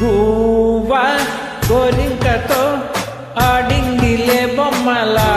గువ్వ గోరింకతో ఆడిందిలే బొమ్మలా.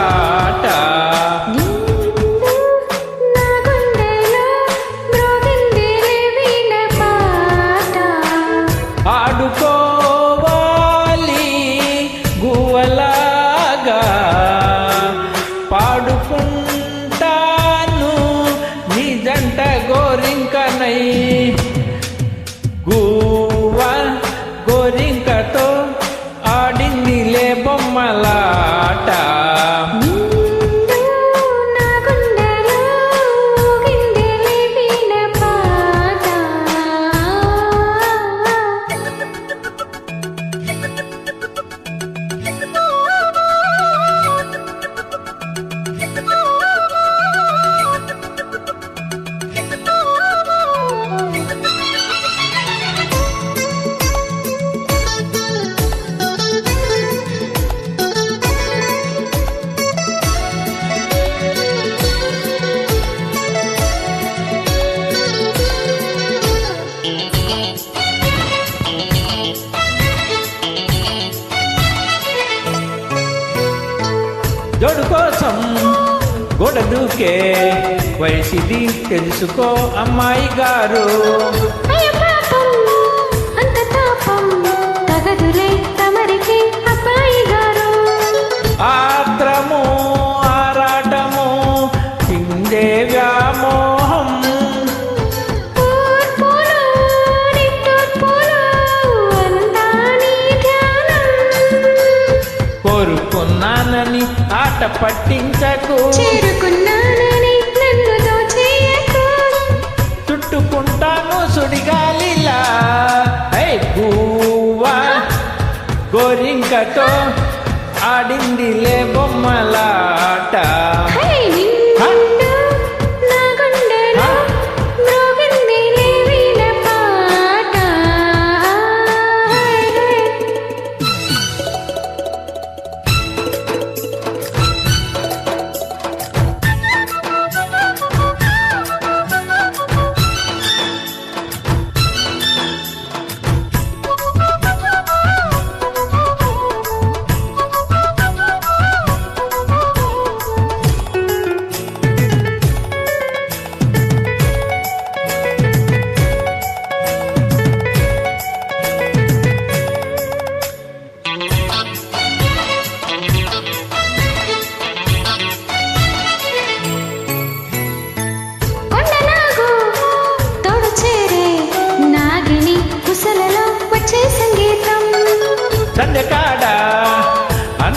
జోడు కోసం గోడ దూకే వయసిది తెలుసుకో అమ్మాయి గారు. కోరుకున్నానని ఆట పట్టించకు. చేరుకున్నానని నన్ను దోచేయకు చుట్టుకుంటాను సుడిగాలిలా. హై గువ్వా గోరింకతో ఆడిందిలే బొమ్మలాట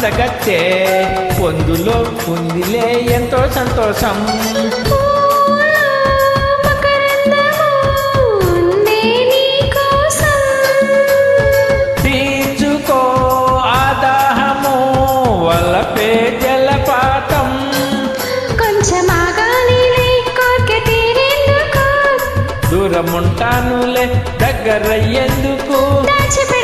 అందగచ్చే పొందులో ఉందిలే ఎంతో సంతోషం. తీర్చుకో ఆదాహము వల్లపే జలపాతం. దూరముంటానులే దగ్గరయ్యేందుకు దాచిపెడతాను